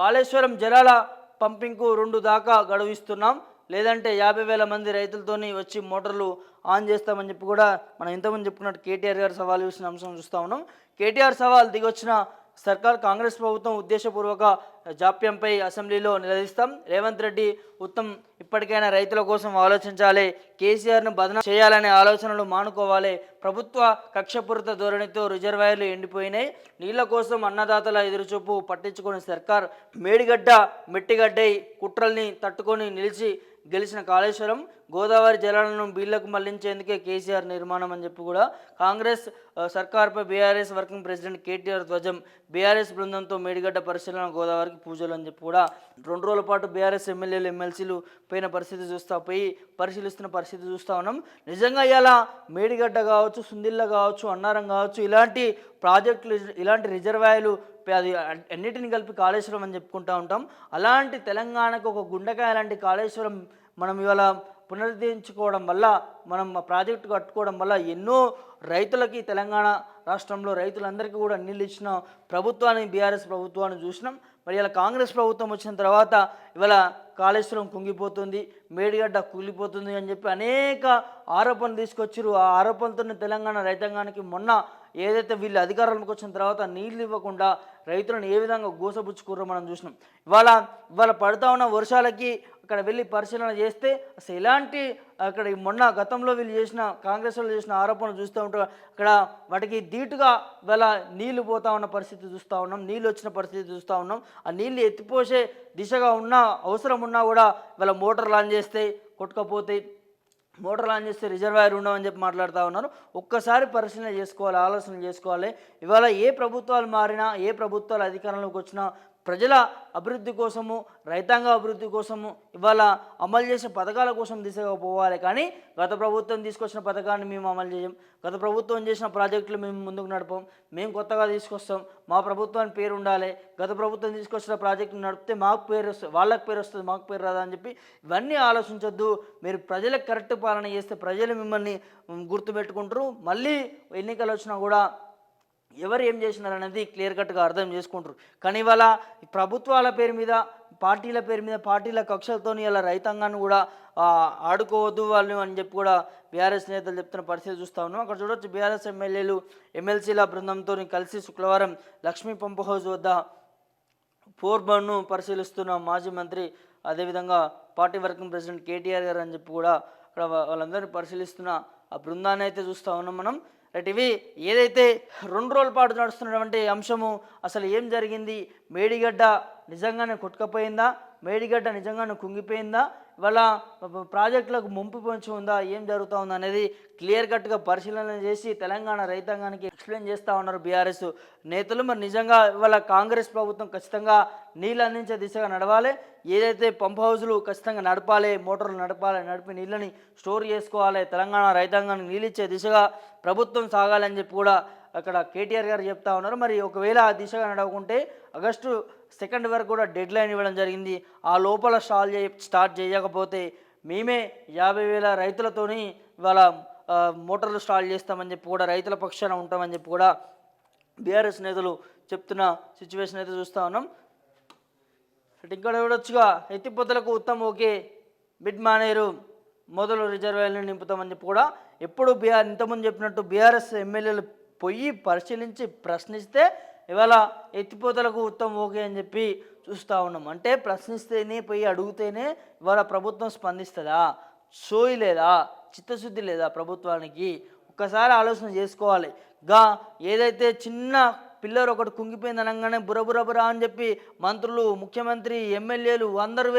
కాళేశ్వరం జలాల పంపింగ్కు రెండు దాకా గడువిస్తున్నాం లేదంటే యాభై వేల మంది రైతులతోని వచ్చి మోటార్లు ఆన్ చేస్తామని చెప్పి కూడా మనం ఇంతమంది చెప్పుకున్నట్టు కేటీఆర్ గారు సవాల్ చేసిన అంశం చూస్తా ఉన్నాం. కేటీఆర్ సవాల్ దిగొచ్చిన సర్కార్ కాంగ్రెస్ ప్రభుత్వం ఉద్దేశపూర్వక జాప్యంపై అసెంబ్లీలో నిలదీస్తాం. రేవంత్ రెడ్డి ఉత్తమ్ ఇప్పటికైనా రైతుల కోసం ఆలోచించాలి. కేసీఆర్ను బదనం చేయాలనే ఆలోచనలు మానుకోవాలి. ప్రభుత్వ కక్షపూరిత ధోరణితో రిజర్వాయర్లు ఎండిపోయినాయి. నీళ్ళ కోసం అన్నదాతల ఎదురుచూపు పట్టించుకుని సర్కార్ మేడిగడ్డ మెట్టిగడ్డై కుట్రల్ని తట్టుకొని నిలిచి గెలిచిన కాళేశ్వరం గోదావరి జలాలను బీళ్ళకు మళ్ళించేందుకే కేసీఆర్ నిర్మాణం అని చెప్పి కూడా కాంగ్రెస్ సర్కార్పై బీఆర్ఎస్ వర్కింగ్ ప్రెసిడెంట్ కేటీఆర్ ధ్వజం బీఆర్ఎస్ బృందంతో మేడిగడ్డ పరిశీలన గోదావరికి పూజలు అని చెప్పి కూడా రెండు రోజుల పాటు బీఆర్ఎస్ ఎమ్మెల్యేలు ఎమ్మెల్సీలు పోయిన పరిస్థితి చూస్తా పోయి పరిశీలిస్తున్న పరిస్థితి చూస్తా ఉన్నాం. నిజంగా ఇలా మేడిగడ్డ కావచ్చు సుందిల్ల కావచ్చు అన్నారం కావచ్చు ఇలాంటి ప్రాజెక్టులు ఇలాంటి రిజర్వాయర్లు అది అన్నిటిని కలిపి కాళేశ్వరం అని చెప్పుకుంటూ ఉంటాం. అలాంటి తెలంగాణకు ఒక గుండెకాయ లాంటి కాళేశ్వరం మనం ఇవాళ పునరుద్ధరించుకోవడం వల్ల మనం ఆ ప్రాజెక్టు కట్టుకోవడం వల్ల ఎన్నో రైతులకి తెలంగాణ రాష్ట్రంలో రైతులందరికీ కూడా నీళ్ళు ఇచ్చిన ప్రభుత్వాన్ని బీఆర్ఎస్ ప్రభుత్వాన్ని చూసినాం. మరి ఇలా కాంగ్రెస్ ప్రభుత్వం వచ్చిన తర్వాత ఇవాళ కాళేశ్వరం కుంగిపోతుంది మేడిగడ్డ కూలిపోతుంది అని చెప్పి అనేక ఆరోపణలు తీసుకొచ్చారు ఆ ఆరోపణలతో తెలంగాణ రైతాంగానికి మొన్న ఏదైతే వీళ్ళు అధికారంలోకి వచ్చిన తర్వాత నీళ్ళు ఇవ్వకుండా రైతులను ఏ విధంగా గోసపుచ్చుకుర్రో మనం చూసినాం. ఇవాళ ఇవాళ పడుతూ ఉన్న వర్షాలకి అక్కడ వెళ్ళి పరిశీలన చేస్తే అసలు ఎలాంటి అక్కడ మొన్న గతంలో వీళ్ళు చేసిన కాంగ్రెస్ వాళ్ళు చేసిన ఆరోపణలు చూస్తూ ఉంటే అక్కడ వాటికి ధీటుగా ఇవాళ నీళ్ళు పోతా ఉన్న పరిస్థితి చూస్తూ ఉన్నాం నీళ్ళు వచ్చిన పరిస్థితి చూస్తూ ఉన్నాం. ఆ నీళ్ళు ఎత్తిపోసే దిశగా ఉన్న అవసరం ఉన్నా కూడా ఇవాళ మోటార్ లాంచ్ చేస్తే కొట్టుకపోతే మోటార్ ఆన్ చేస్తే రిజర్వాయర్ ఉండవని చెప్పి మాట్లాడుతూ ఉన్నారు. ఒక్కసారి పరిశీలన చేసుకోవాలి ఆలోచన చేసుకోవాలి. ఇవాళ ఏ ప్రభుత్వాలు మారినా ఏ ప్రభుత్వాలు అధికారంలోకి వచ్చినా ప్రజల అభివృద్ధి కోసము రైతాంగ అభివృద్ధి కోసము ఇవాళ అమలు చేసే పథకాల కోసం దిశగా పోవాలి. కానీ గత ప్రభుత్వం తీసుకొచ్చిన పథకాన్ని మేము అమలు చేయం. గత ప్రభుత్వం చేసిన ప్రాజెక్టులు మేము ముందుకు నడపం. మేము కొత్తగా తీసుకొస్తాం. మా ప్రభుత్వానికి పేరు ఉండాలి. గత ప్రభుత్వం తీసుకొచ్చిన ప్రాజెక్టులు నడిపితే మాకు పేరు వస్తుంది వాళ్ళకి పేరు వస్తుంది మాకు పేరు రాదా అని చెప్పి ఇవన్నీ ఆలోచించొద్దు. మీరు ప్రజలకు కరెక్ట్ పాలన చేస్తే ప్రజలు మిమ్మల్ని గుర్తుపెట్టుకుంటారు. మళ్ళీ ఎన్నికలు వచ్చినా కూడా ఎవరు ఏం చేసినారు అనేది క్లియర్ కట్గా అర్థం చేసుకుంటారు. కానీ ఇవాళ ప్రభుత్వాల పేరు మీద పార్టీల పేరు మీద పార్టీల కక్షలతోని ఇలా రైతాంగాన్ని కూడా ఆడుకోవద్దు వాళ్ళు అని చెప్పి కూడా బీఆర్ఎస్ నేతలు చెప్తున్న పరిస్థితి చూస్తా ఉన్నాం. అక్కడ చూడొచ్చు బీఆర్ఎస్ ఎమ్మెల్యేలు ఎమ్మెల్సీల బృందంతో కలిసి శుక్రవారం లక్ష్మీ పంప్ హౌస్ వద్ద ఫోర్ పరిశీలిస్తున్న మాజీ మంత్రి అదేవిధంగా పార్టీ వర్కింగ్ ప్రెసిడెంట్ కేటీఆర్ గారు అని చెప్పి కూడా అక్కడ వాళ్ళందరినీ పరిశీలిస్తున్న ఆ బృందాన్ని అయితే చూస్తూ ఉన్నాం మనం. రైట్ ఇవి ఏదైతే రెండు రోజుల పాటు నడుస్తున్నటువంటి అంశము అసలు ఏం జరిగింది? మేడిగడ్డ నిజంగానే కొట్టుకపోయిందా? మేడిగడ్డ నిజంగానే కుంగిపోయిందా? ఇవాళ ప్రాజెక్టులకు ముంపు పొంచి ఉందా? ఏం జరుగుతూ ఉందా అనేది క్లియర్ కట్గా పరిశీలన చేసి తెలంగాణ రైతాంగానికి ఎక్స్ప్లెయిన్ చేస్తూ ఉన్నారు బీఆర్ఎస్ నేతలు. మరి నిజంగా ఇవాళ కాంగ్రెస్ ప్రభుత్వం ఖచ్చితంగా నీళ్ళు అందించే దిశగా నడవాలి. ఏదైతే పంప్ హౌజులు ఖచ్చితంగా నడపాలి మోటార్లు నడపాలి నడిపి నీళ్ళని స్టోర్ చేసుకోవాలి తెలంగాణ రైతాంగానికి నీళ్ళు ఇచ్చే దిశగా ప్రభుత్వం సాగాలని చెప్పి కూడా అక్కడ కేటీఆర్ గారు చెప్తా ఉన్నారు. మరి ఒకవేళ ఆ దిశగా నడవకుంటే ఆగస్టు సెకండ్ వరకు కూడా డెడ్ లైన్ ఇవ్వడం జరిగింది. ఆ లోపల స్టాల్ చే స్టార్ట్ చేయకపోతే మేమే యాభై వేల రైతులతోని ఇవాళ మోటార్లు స్టాల్ చేస్తామని చెప్పి కూడా రైతుల పక్షాన ఉంటామని చెప్పి కూడా బీఆర్ఎస్ నేతలు చెప్తున్న సిచ్యువేషన్ అయితే చూస్తూ ఉన్నాం. ఇక్కడ చూడొచ్చుగా ఎత్తిపోతలకు ఉత్తమ్ ఓకే మిడ్ మానేరు మొదలు రిజర్వాయర్ని నింపుతామని చెప్పి కూడా ఎప్పుడు బీఆర్ ఇంతకుముందు చెప్పినట్టు బీఆర్ఎస్ ఎమ్మెల్యేలు పొయ్యి పరిశీలించి ప్రశ్నిస్తే ఇవాళ ఎత్తిపోతలకు ఉత్తమం ఓకే అని చెప్పి చూస్తూ ఉన్నాం. అంటే ప్రశ్నిస్తేనే పోయి అడిగితేనే ఇవాళ ప్రభుత్వం స్పందిస్తుందా? సోయి లేదా? చిత్తశుద్ధి లేదా ప్రభుత్వానికి? ఒక్కసారి ఆలోచన చేసుకోవాలి. గా ఏదైతే చిన్న పిల్లర్ ఒకటి కుంగిపోయింది అనగానే బుర బుర అని చెప్పి మంత్రులు ముఖ్యమంత్రి ఎమ్మెల్యేలు అందరు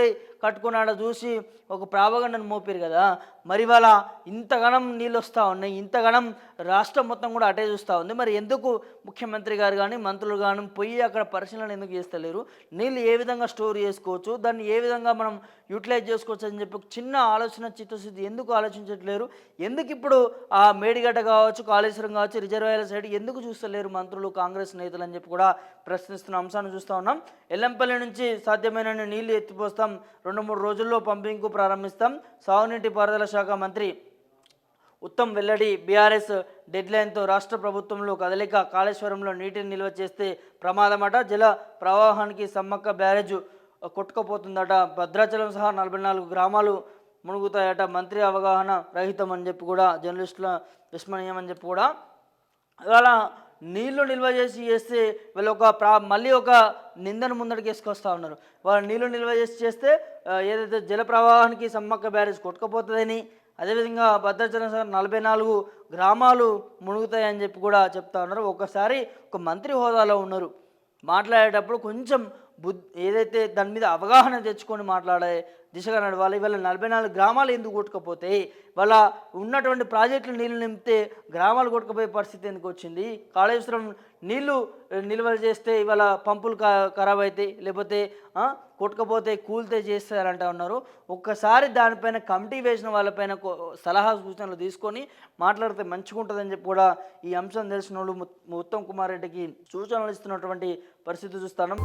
కట్టుకున్నాడో చూసి ఒక ప్రావగండను మోపారు కదా. మరి వాళ్ళ ఇంతగణం నీళ్ళు వస్తూ ఉన్నాయి ఇంతగణం రాష్ట్రం మొత్తం కూడా అటే చూస్తూ ఉంది. మరి ఎందుకు ముఖ్యమంత్రి గారు కానీ మంత్రులు కానీ పోయి అక్కడ పరిశీలన ఎందుకు చేస్తలేరు? నీళ్ళు ఏ విధంగా స్టోర్ చేసుకోవచ్చు? దాన్ని ఏ విధంగా మనం యూటిలైజ్ చేసుకోవచ్చు అని చెప్పి చిన్న ఆలోచన చిత్తశుద్ధి ఎందుకు ఆలోచించట్లేరు? ఎందుకు ఇప్పుడు ఆ మేడిగడ్డ కావచ్చు కాళేశ్వరం కావచ్చు రిజర్వాయర్ సైడ్ ఎందుకు చూస్తలేరు మంత్రులు కాంగ్రెస్ నేతలు అని చెప్పి కూడా ప్రశ్నిస్తున్న అంశాన్ని చూస్తూ ఉన్నాం. ఎల్లంపల్లి నుంచి సాధ్యమైన నీళ్ళు ఎత్తిపోస్తాం రెండు మూడు రోజుల్లో పంపింగ్కు ప్రారంభిస్తాం. సాగునీటి పారుదల శాఖ మంత్రి ఉత్తమ్ వెల్లడి బీఆర్ఎస్ డెడ్లైన్తో రాష్ట్ర ప్రభుత్వంలో కదలిక కాళేశ్వరంలో నీటిని నిల్వ చేస్తే ప్రమాదమట. జల ప్రవాహానికి సమ్మక్క బ్యారేజ్ కొట్టుకుపోతుందట. భద్రాచలం సహా నలభై నాలుగు గ్రామాలు మునుగుతాయట. మంత్రి అవగాహన రహితం అని చెప్పి కూడా జర్నలిస్టుల విస్మరణీయం అని చెప్పి కూడా. ఇవాళ నీళ్ళు నిల్వ చేసి చేస్తే వీళ్ళు ఒక ప్రా మళ్ళీ ఒక నిందను ముందడికి వేసుకొస్తూ ఉన్నారు. వాళ్ళు నీళ్ళు నిల్వ చేసి చేస్తే ఏదైతే జల ప్రవాహానికి సమ్మక్క బ్యారేజ్ కొట్టుకుపోతుందని అదేవిధంగా భద్రాచలం సార్ నలభై నాలుగు గ్రామాలు మునుగుతాయని చెప్పి కూడా చెప్తా ఉన్నారు. ఒకసారి ఒక మంత్రి హోదాలో ఉన్నారు. మాట్లాడేటప్పుడు కొంచెం బుద్ధి ఏదైతే దాని మీద అవగాహన తెచ్చుకొని మాట్లాడే దిశగా నడవాలి ఇవాళ నలభై నాలుగు గ్రామాలు ఎందుకు కొట్టుకపోతాయి వాళ్ళ ఉన్నటువంటి ప్రాజెక్టులు నీళ్ళు నింపితే గ్రామాలు కొట్టుకుపోయే పరిస్థితి ఎందుకు వచ్చింది కాళేశ్వరం నీళ్ళు నిల్వ చేస్తే ఇవాళ పంపులు కా ఖరాబ్ అవుతాయి లేకపోతే ఆ, కొట్టుకపోతే కూల్తే చేస్తారంట ఉన్నారు ఒక్కసారి దానిపైన కమిటీ వేసిన వాళ్ళపైన సలహా సూచనలు తీసుకొని మాట్లాడితే మంచిగుంటుందని చెప్పి కూడా ఈ అంశం తెలిసిన వాళ్ళు ఉత్తమ్ కుమార్ రెడ్డికి సూచనలు ఇస్తున్నటువంటి పరిస్థితి చూస్తాను